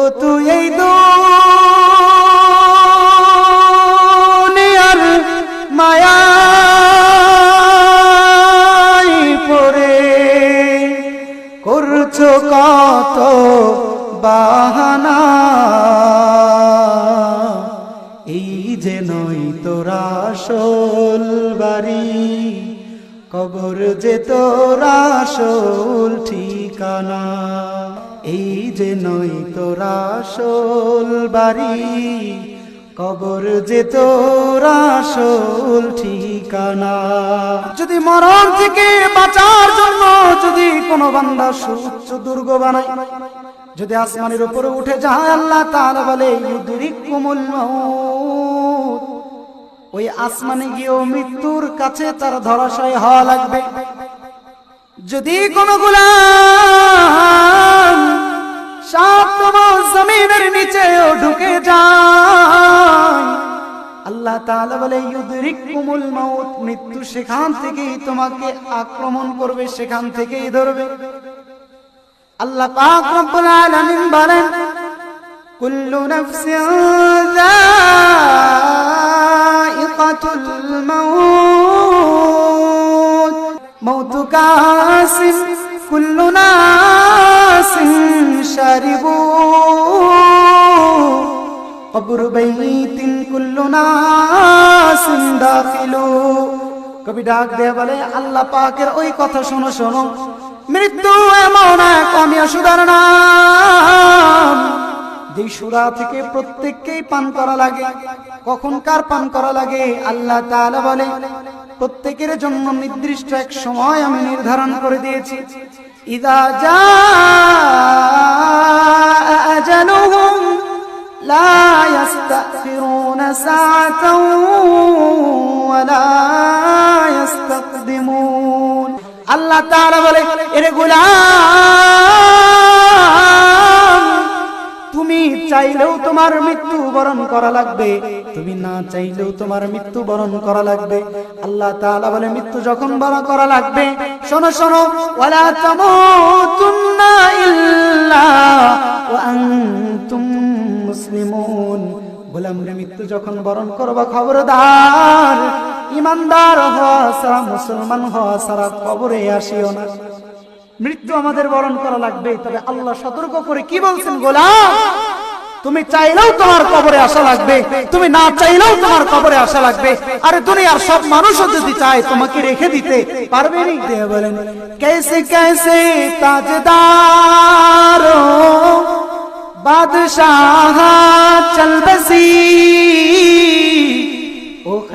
ও তুই এই দুনিয়ার মায়ায় পড়ে। করছ কত বাহানা? এই যে নই তোরা আসল বাড়ি, কবর যে তোরা আসল ঠিকানা। এই যে নই তোরা আসল বাড়ি, কবর যে তোরা আসল ঠিকানা। যদি মরণ থেকে বাঁচার জন্য যদি কোনো বান্দা সুউচ্চ দুর্গ বানায়, যদি আসমানের উপরে উঠে যায় আল্লাহ তাআলা বলে মাউত ওই আসমানে গিয়েও মৃত্যুর কাছে তার ধরাশয় হওয়া লাগবে। যদি কোন গুলাম সাতম জমিনের নিচেও ঢুকে যায়, আল্লাহ তাআলা বলে, ইউদরিকুমুল মাউত মৃত্যু সেখান থেকেই তোমাকে আক্রমণ করবে, সেখান থেকেই ধরবে। আল্লাহ পাক রব্বুল আলামিন বলেন, কুল্লু নাফসিন যায়িকাতুল মাউত কাসিম কুল্লু নাসিন শারিবু কবর বাইতিন কুল্লু নাসিন দাখিলু কবি ডাক দিয়ে বলে, আল্লাহ পাকের ওই কথা শোনো শোনো। মৃত্যু এমন এক অমিয়া সুদার নাম। যে সুরা থেকে প্রত্যেককেই পান করা লাগে। কখন কার পান করা লাগে? আল্লাহ তাআলা বলে প্রত্যেকের জন্য নির্দিষ্ট এক সময় আমি নির্ধারণ করে দিয়েছি। ইদা যা আল্লাহ তারা বলে, এরে গোলাম, তুমি চাইলেও তোমার মৃত্যু বরণ করা লাগবে, তুমি না চাইলেও তোমার মৃত্যু বরণ করা লাগবে। আল্লাহ তাআলা বলে, মৃত্যু যখন বরণ করা লাগবে, শোনো শোনো, ওয়ালা তামুতুন্না ইল্লা ওয়া আনতুম মুসলিমুন। গোলাম মৃত্যু যখন বরণ করবা, খবরদার, ইমানদার হওয়া সারা মুসলমান হওয়া সারা কবরে আসিও না। মৃত্যু আমাদের বরণ করা লাগবে তবে আল্লাহ সতর্ক করে কি বলছেন গোলাম? তুমি চাইলেও তোমার কবরে আসা লাগবে। তুমি না চাইলেও তোমার কবরে আসা লাগবে। আরে দুনিয়ার সব মানুষ যদি চায় তোমাকে রেখে দিতে, পারবে নি? বলেন। কেসে কেসে তাজদার বাদশাহ চল বসি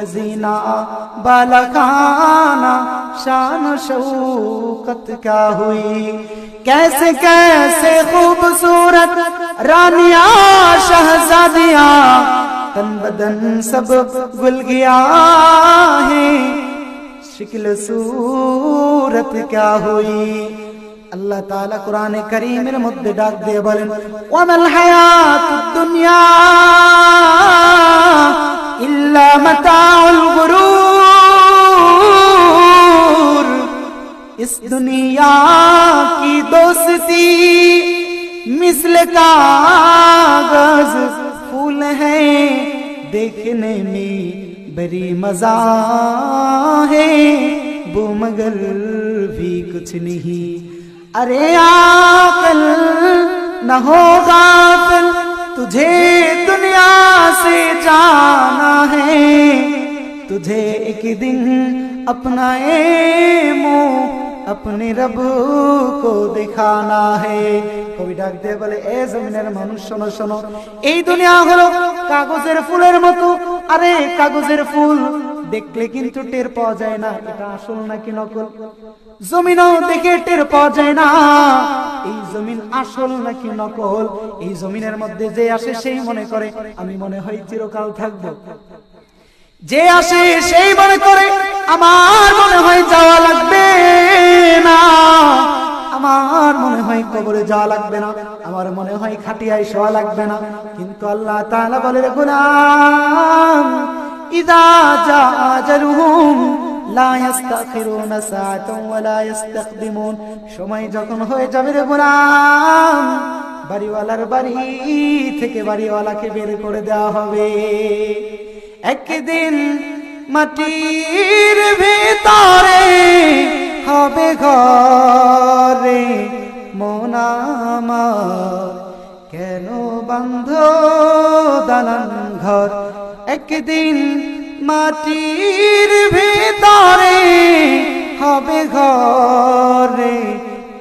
خزینہ بالا خانہ شان و شوقت کیا ہوئی؟ کیسے کیسے خوبصورت رانیاں شہزادیاں تن بدن سب گل گیا ہے۔ شکل صورت کیا ہوئی؟ اللہ تعالیٰ قرآن کریم مدد ڈاک دے بلن وَمَا الْحَيَاةُ الدُّنْيَا इल्ला मताउल गुरूर। इस दुनिया की दोस्ती मिसल कागज़ फूल है। देखने में बड़ी मज़ा है। वो मगर भी कुछ नहीं। अरे आकल, न होगा तुझे दुनिया से जाना है तुझे एक दिन अपना मुंह अपने रब को दिखाना है কবি ডাক দিয়ে বলে এ জমিনের মানুষ শোনো শোনো এই দুনিয়া হলো কাগজের ফুলের মতো আরে কাগজের ফুল দেখলে কিন্তু টের পাওয়া যায় না। এটা আসল নাকি নকল? জমিনও দেখে টের পাওয়া যায় না। এই জমিন আসল নাকি নকল? এই জমিনের মধ্যে যে আসে সেই মনে করে আমি মনে হয় চিরকাল থাকব। যে আসে সেই মনে করে আমার মনে হয় যাওয়া লাগবে না। আমার মনে হয় কবরে যাওয়া লাগবে না। আমার মনে হয় খাটিয়ায় শোয়া লাগবে না। কিন্তু আল্লাহ তাআলা বলে গোলাম জা আজালুহুম লা ইস্তাখিরুনা সাআতান ওয়া লা সময় যখন হয়ে যাবে রে গোলাম, বাড়িওয়ালার বাড়ি থেকে বাড়িওয়ালাকে বের করে দেওয়া হবে। একদিন মাটির ভিতরে হবে ঘরে, মন আমার কেন বন্ধ দালান ঘর? একদিন মাটির ভিতরে হবে ঘরে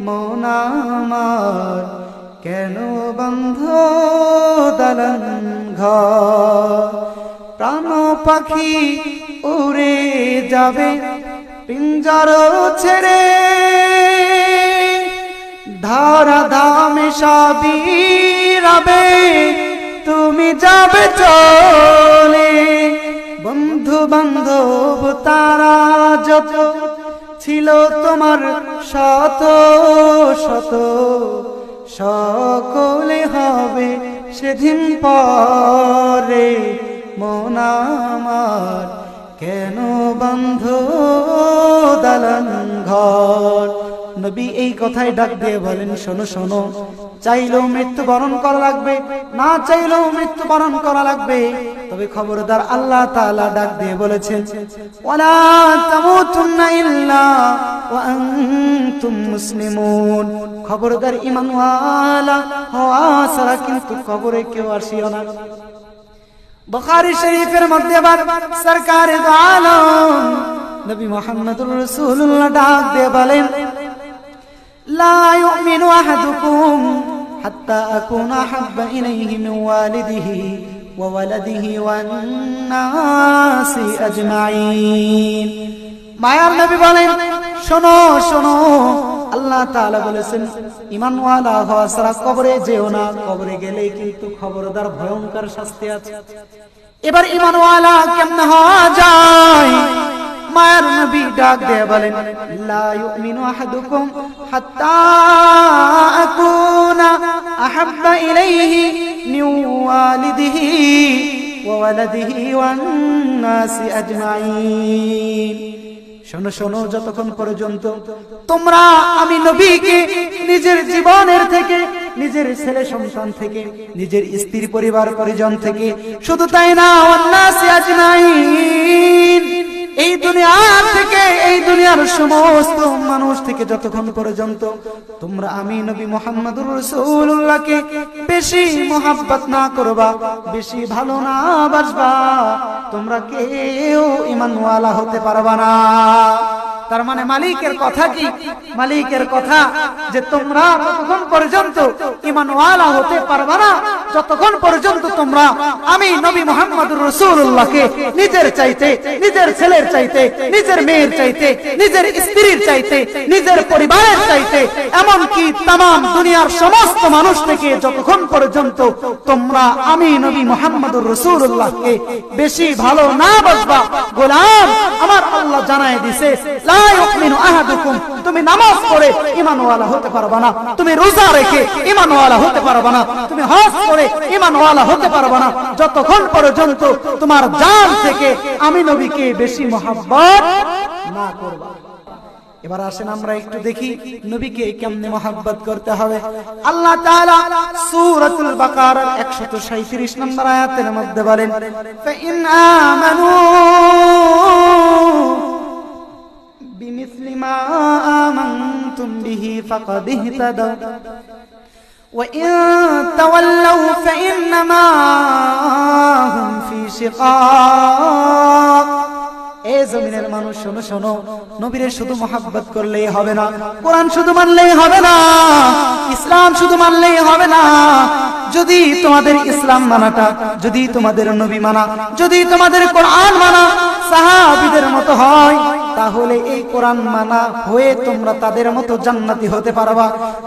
মন আমার। কেন বন্ধ দালান ঘর? প্রাণ পাখি উড়ে যাবে, পিঞ্জর ছেড়ে। ধারা ধামে সবই রবে। তুমি যাবে চলে। বন্ধু বান্ধব তারা যত ছিল তোমার শত শত, সকলে হবে সেদিন পরে। মন আমার কেন বন্ধ দালান ঘর? নবী এই কথাই ডাক দিয়ে বলেন, শোনো শোনো, চাইলেও মৃত্যু বরণ করা লাগবে, না চাইলেও মৃত্যু বরণ করা লাগবে। তবে খবরদার আল্লাহ তাআলা ডাক দিয়ে বলেছেন, ওয়ালা তামুতুন্না ইল্লা ওয়া খবরদার ঈমানওয়ালা হওয়া ছাড়া কিন্তু কবরে কেউ আসিও না। বুখারী শরীফের মধ্যে আবার সরকার আলম নবী মুহাম্মদুর রাসূলুল্লাহ ডাক দিয়ে বলেন لا يؤمن أحدكم حتى أكون أحب إليه من والده وولده والناس أجمعين মায়ার নবী বলেন শোনো শোনো আল্লাহ তাআলা বলেছেন ঈমানওয়ালা হওয়া ছাড়া কবরে যেও না কবরে গেলেই কিন্তু খবরদার ভয়ঙ্কর শাস্তি আছে এবার ঈমানওয়ালা কেমনে হওয়া যায় মায়ের নবী ডাক দিয়ে বলেন, লা ইউমিনু আহাদুকুম হাত্তা আকুনা আহাব্বা ইলাইহি মিন ওয়ালিদিহি ওয়া ওয়ালাদিহি ওয়ান নাসি আজমাইন। শোনো শোনো, যতক্ষণ পর্যন্ত তোমরা আমি নবীকে নিজের জীবনের থেকে, নিজের ছেলে সন্তান থেকে, নিজের স্ত্রী পরিবার পরিজন থেকে, শুধু তাই না অন্যাসি আজমাইন। এই দুনিয়ার থেকে, এই দুনিয়ার সমস্ত মানুষ থেকে যতক্ষণ পর্যন্ত তোমরা আমি নবী মোহাম্মদুর রসুল্লাহকে বেশি মোহাব্বত না করবা, বেশি ভালো না বাসবা, তোমরা কেউ ইমানওয়ালা হতে পারবা না। তার মানে মালিকের কথা কি? মালিকের কথা যে তোমরা পর্যন্ত ইমানওয়ালা হতে পারবা না যতক্ষণ পর্যন্ত তোমরা আমি নবী মোহাম্মদুর রসুল্লাহকে নিজের চাইতে, নিজের ছেলের চাইতে, নিজের মেয়ের চাইতে, নিজের স্ত্রীর চাইতে, নিজের পরিবারের চাইতে, এমনকি তাম দুনিয়ার সমস্ত মানুষ থেকে যতক্ষণ পর্যন্ত তোমরা আমি নবী মোহাম্মদুর রসুল্লাহকে বেশি ভালো না বাসবা, গোলাম আমার আল্লাহ জানায় দিছে তুমি নামাজ পড়ে ঈমানওয়ালা হতে পারবে না। তুমি রোজা রেখে ঈমানওয়ালা হতে পারবে না। তুমি হজ করে ঈমানওয়ালা হতে পারবে না। যতক্ষণ পর্যন্ত তোমার জান থেকে আমি নবীকে বেশি মহাব্বত না করবা। এবার আসেন আমরা একটু দেখি নবীকে কেমনে মহাব্বত করতে হবে। আল্লাহ তাআলা সূরাতুল বাকারার 137 নম্বর আয়াতের মধ্যে বলেন ফাইন আমানু বিমিসলি মা আমানতুম বিহি ফাকাদ ইহতাদাও وإن تولوا فإنما هم في شقاق এ জমিনের মানুষ শোনো শোনো নবীরে শুধু মহাব্বত করলেই হবে না কোরআন শুধু মানলেই হবে না ইসলাম শুধু মানলেই হবে না যদি তোমাদের ইসলাম মানাটা যদি তোমাদের নবী মানা যদি তোমাদের কোরআন মানা সাহাবিদের মতো হয়, তাহলে এই কোরআন মানা হয়ে তোমরা তাদের মতো জান্নাতি হতে পারবা।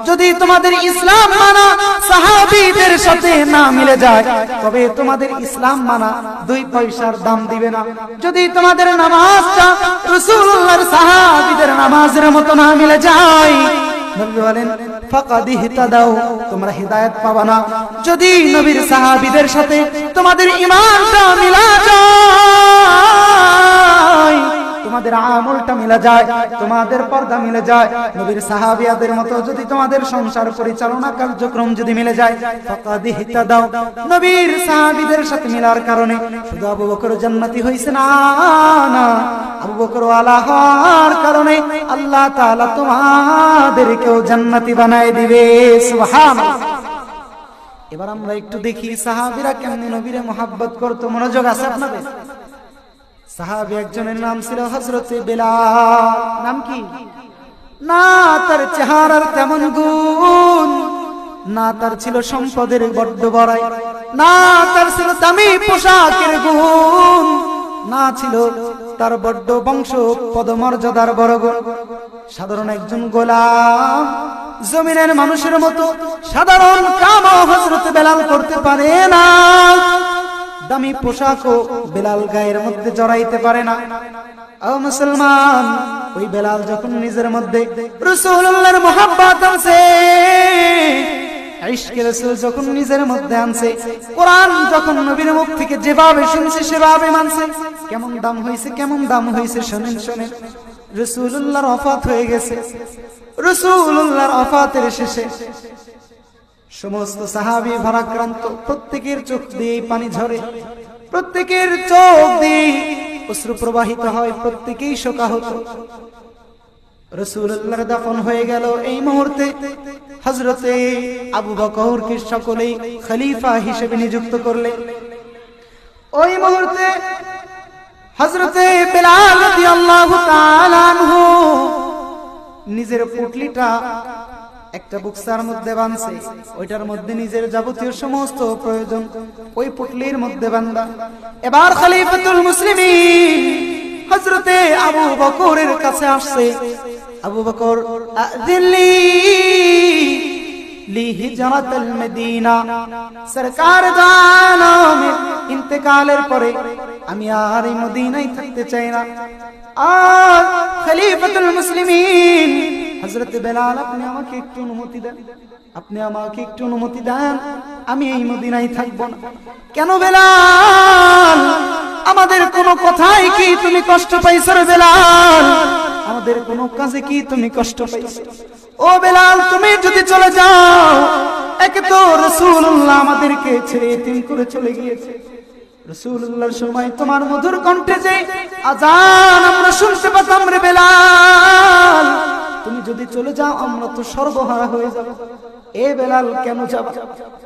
যদি তোমাদের ইসলাম মানা সাহাবিদের সাথে না মিলে যায়, তবে তোমাদের ইসলাম মানা দুই পয়সার দাম দিবে না। যদি তোমাদের নামাজটা রাসূলুল্লাহর সাহাবীদের নামাজের মতো না মিলে যায় নবী বলেন, ফাকাদি হিতাদাও তোমরা হিদায়াত পাবা না। যদি নবীর সাহাবীদের সাথে তোমাদের ঈমানটা মিলা যায় তোমাদের আমলটা মিলে যায়, তোমাদের পর্দা মিলে যায়। নবীর সাহাবিয়াদের মতো যদি তোমাদের সংসার পরিচালনা কার্যক্রম যদি মিলে যায়, ফাকাদ ইহতাদাও নবীর সাহাবীদের সাথে মিলার কারণে শুধু আবু বকর জান্নাতি হইছে না না, আবু বকর ওয়ালা হওয়ার কারণে আল্লাহ তাআলা তোমাদেরকেও জান্নাতি বানায় দিবে, সুবহানাল্লাহ। এবার আমরা একটু দেখি সাহাবিরা কেমনি নবীরে মোহাব্বত করতো, মনোযোগ আছে আপনাদের? সাহাবি একজনের নাম ছিল হজরত নাম কি? না, তার চেহারার তেমন গুণ। না, তার ছিল সম্পদের বড্ড বড়াই। না, তার ছিল দামি পোশাকের গুণ। না, ছিল তার বড্ড বংশ পদমর্যাদার বড় সাধারণ একজন গোলাম, জমিনের মানুষের মতো সাধারণ কাম হজরত বেলাল করতে পারে না। দামি পোশাকও বেলাল গায়ের মধ্যে জড়াইতে পারে না। ও মুসলমান, ওই বেলাল যখন নিজের মধ্যে রসুল্লাহর মোহাব্বত আছে যখন নিজের মধ্যে আনছে, কোরআন যখন নবীর মুখ থেকে যেভাবে শুনছে, সেভাবে মানছে। কেমন দাম হয়েছে কেমন দাম হয়েছে শোনেন শোনেন। রসুল্লাহর অফাত হয়ে গেছে। রসুল্লাহর অফাতের শেষে সমস্ত সাহাবি ভারাক্রান্ত, প্রত্যেকের চোখ দিয়ে পানি ঝরে। প্রত্যেকের চোখ দিয়ে অশ্রু প্রবাহিত হয়, প্রত্যেকেই শোকাহত। রসুল্লাহর দাফন হয়ে গেল এই মুহূর্তে। হজরতে আবু বকরকে সকলেই খলিফা হিসেবে নিযুক্ত করলে ওই মুহূর্তে হজরতে বেলাল নিজের পুটলিটা একটা বুকসার মধ্যে বানছে। ওইটার মধ্যে নিজের যাবতীয় সমস্ত প্রয়োজন ওই পুটলির মধ্যে বান্দা। এবার খলিফাতুল মুসলিমিন হযরতে আবু বকরের কাছে আসছে। আবু বকর দিল্লি লি হিজরাতুল মদিনা। সরকার জানামে ইন্তেকালের পরে। আমি আর এই মদিনায় থাকতে চাই না। আর খলিফাতুল মুসলিমিন হযরত বেলাল, আপনি আমাকে একটু অনুমতি দেন। আপনি আমাকে একটু অনুমতি দেন, আমি এই মদিনায় থাকব না। কেন বেলাল? আমাদের কোনো কথাই কি তুমি কষ্ট পাইছো রে বেলাল? আমাদের কোনো কাজে কি তুমি কষ্ট পাইছো? ও বেলাল, তুমি যদি চলে যাও, একে তো রাসূলুল্লাহ আমাদেরকে ছেড়ে এতিম করে চলে গিয়েছে। রসুল্লাহর সময় তোমার মধুর কণ্ঠে যে আজান আমরা শুনতে পেতাম রে বেলাল। তুমি যদি চলে যাও, আমরা তো সর্বহারা হয়ে যাব। এ বেলাল কেন যাব?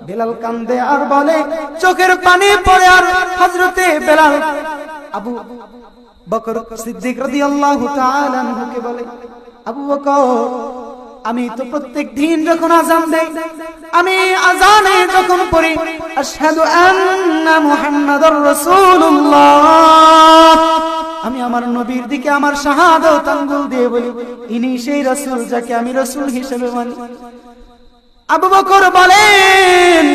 বেলাল কান্দে আর বলে, চোখের পানি পড়ে আর হজরতে বেলাল। আবু বকর সিদ্দিক রাদিয়াল্লাহু তাআলা আনহুকে বলে, আবু বকর আমি তো প্রত্যেক দিন যখন আজান দেই, আমি আজানে যখন পড়ি, আশহাদু আন্না মুহাম্মাদুর রাসূলুল্লাহ। আমি আমার নবীর দিকে আমার শাহাদাত আঙ্গুল দিয়ে বলি, ইনি সেই রাসূল যাকে আমি রাসূল হিসেবে মানি। আবু বকর বলেন,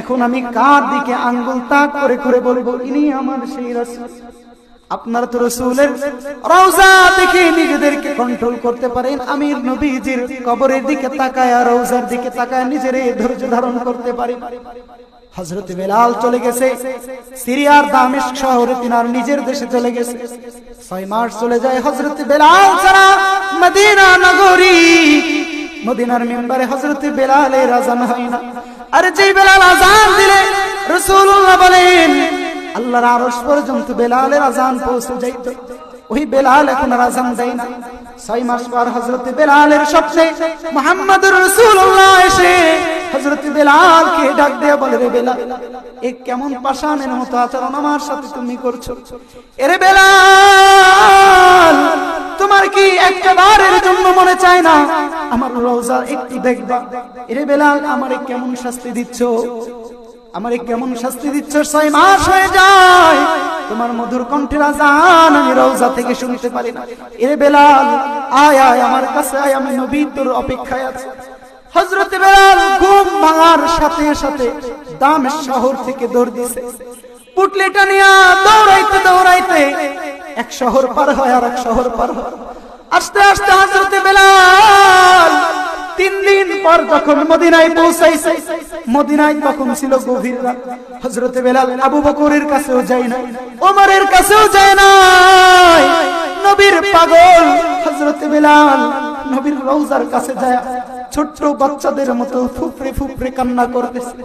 এখন আমি কার দিকে আঙ্গুল তাক করে করে বলব? ইনি আমার সেই রাসূল। আপনার তো রসুলের রওজা দেখে নিজেদেরকে কন্ট্রোল করতে পারেন। আমির নবীজির কবরের দিকে তাকায় আর রওজার দিকে তাকায় নিজের ধৈর্য ধারণ করতে পারেন হজরত বেলাল চলে গেছে। সিরিয়ার শহরে নিজের দেশে চলে গেছে। ছয় মাস চলে যায় হজরত বেলাল ছাড়া মদিনা নগরী। মদিনার মেম্বারে হজরত বেলালের আজান হয় না। আর যেই বেলাল আজান দিলে রসুল্লাহ বলেন আল্লাহর আরশ পর্যন্ত বেলালের আজান পৌঁছে যাইত। ওই বেলাল এখন আজান দেয় না। ছয় মাস পর হজরত বেলালের স্বপ্নে মোহাম্মদুর রাসূলুল্লাহ এসে হজরত বেলালকে ডাক দিয়ে বলে, রে বেলাল, এ কেমন পাষাণের মতো আচরণ আমার সাথে তুমি করছ? এরে বেলাল, তোমার কি একটা বারের জন্য মনে চায় না? আমার রোজা একটু দেখবা। এরে বেলাল, আমারে কেমন শাস্তি দিচ্ছ? আমারে কেমন শাস্তি দিচ্ছ ছয় মাস হয়ে যায়। তোমার মধুর কণ্ঠের আজান আমি রওজা থেকে শুনতে পারি না। এ বেলাল, আয় আয়, আমার কাছে আয়, আমি নবী তোর অপেক্ষায় আছি। হজরত বেলাল ঘুম ভাঙার সাথে সাথে দাম শহর থেকে দৌড় দিছে। পুটলিটা নিয়ে দৌড়াইতে দৌড়াইতে এক শহর পার হয় আর এক শহর পার হয়। আস্তে আস্তে হজরতে বেলাল তিন দিন পর যখন মদিনায় পৌঁছাইছে, মদিনায় তখন ছিল গভীর রাত। হযরতে বেলাল আবু বকরের কাছেও যায় না ওমরের কাছেও যায় না নবীর পাগল হজরতে বেলাল নবীর রওজার কাছে যায়, ছোট্ট বাচ্চাদের মতো ফুপড়ে ফুপড়ে কান্না করতেছে।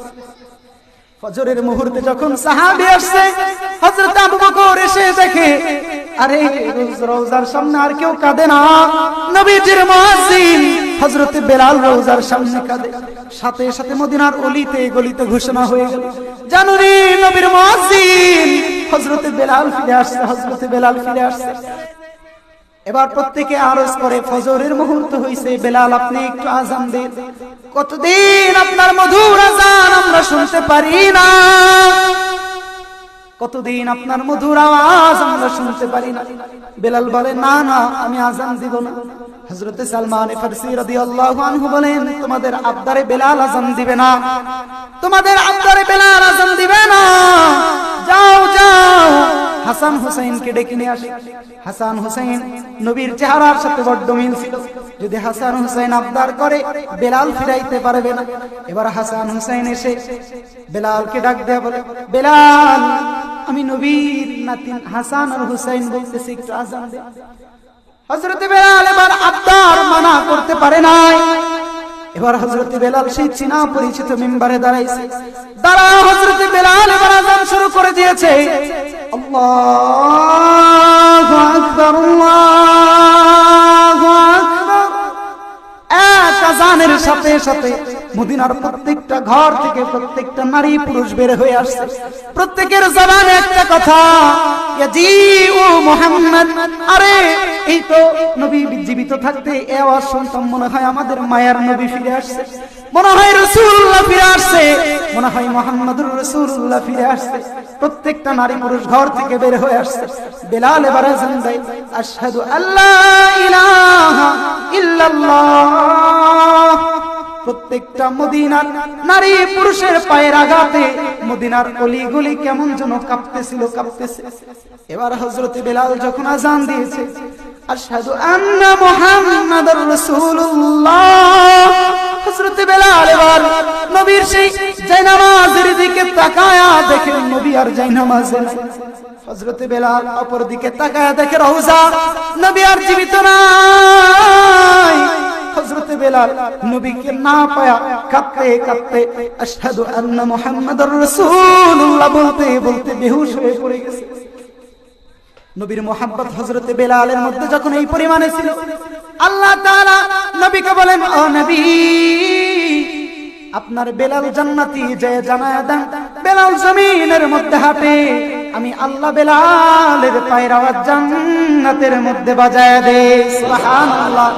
ফজরের মুহূর্তে যখন সাহাবি আসছে, হযরত আবু বকর এসে দেখে, আরে রোজ, রোজার সামনে আর কেউ কাঁদে না। নবীজির মুয়াজ্জিন হযরত বেলাল রোজার সামনে কাঁদে। সাথে সাথে মদিনার অলিতে গলিতে ঘোষণা হয়ে গেল, জানুরি নবীর মুয়াজ্জিন! হযরত বেলাল ফিরে আসছে, হযরত বেলাল ফিরে আসছে। এবার প্রত্যেকে আরজ করে, ফজরের মুহূর্ত হইছে, বেলাল আপনি একটু আজান দিন। কতদিন আপনার মধুর আজান আমরা শুনতে পারি না। কতদিন আপনার মধুর আওয়াজ আমরা শুনতে পারি না। বেলাল বলে, না না, আমি আজান দিব না। হযরতে সালমান ফারসি রাদিয়াল্লাহু আনহু বলেন, তোমাদের আব্দারে বেলাল আজান দিবে না। তোমাদের আব্দারে বেলাল আজান দিবে না। যাও যাও। হাসান হুসাইনকে ডেকে নিয়ে আসে। হাসান হুসাইন নবীর চেহারার সাথে বড্ড মিল ছিল। যদি হাসান হুসাইন আবদার করে, বেলাল ফিরাইতে পারবে না। এবার হাসান হুসাইন এসে বেলালকে ডাক দেয়া বলে, বেলাল, আমি নবীর নাতিন হাসান আর হুসাইন বলতেছি, একটু আজান দে। হযরত বেলাল এবার আবদার মানা করতে পারে নাই। এবার হযরত বেলাল সেই চিনা পরিচিত মেম্বারে দাঁড়াইছে। দাঁড়া হযরত বেলাল, এবার আজান শুরু করে দিয়েছে। এক আজানের সাথে সাথে মদিনার প্রত্যেকটা ঘর থেকে প্রত্যেকটা নারী পুরুষ বের হয়ে আসছে। প্রত্যেকের জবানে একটা কথা ইয়া জি ও মোহাম্মদ। আরে, এই তো নবী জীবিত থাকতে এ আওয়াজ শুনতাম, মনে হয় আমাদের মায়ার নবী ফিরে আসছে। মনে হয় রসুল্লাহ ফিরে আসছে। মনে হয় মোহাম্মদুর রসুল্লাহ ফিরে আসছে। প্রত্যেকটা নারী পুরুষ ঘর থেকে বের হয়ে আসছে। বেলাল এবার আজান আশহাদু আল্লাহ ইলাহা ইল্লাল্লাহ। প্রত্যেকটা মদিনার নারী পুরুষের পায়ের আঘাতে মদিনার অলি গলি কেমন যেন কাঁপতেছিল, কাঁপতেছে। এবার হযরত বেলাল যখন আজান দিয়েছে, আশহাদু আন্না মুহাম্মাদুর রাসূলুল্লাহ। বেলাল এবার নবীর সেই জায়নামাজের দিকে তাকায়া দেখে নবী আর জায়নামাজে নাই। হযরত বেলাল অপর দিকে তাকায়া দেখে রওজা, নবী আর জীবিত নাই। বেলাল নবীকে না পায়া কাঁদতে কাঁদতে আশহাদু আন্না মুহাম্মাদুর রাসূলুল্লাহ বলতে বলতে বেহুশ হয়ে পড়ে গেছে। নবীর মোহাব্বত হজরতে বেলালের মধ্যে যখন এই পরিমাণে ছিল, আল্লাহ তাআলা নবীকে বলেন, ও নবী, আপনার বেলাল জান্নাতি যে জানায় দেন, বেলাল জমিনের মধ্যে হাঁটে, আমি আল্লাহ বেলালের পায়ের আওয়াজ জান্নাতের মধ্যে বাজায় দে সুবহানাল্লাহ।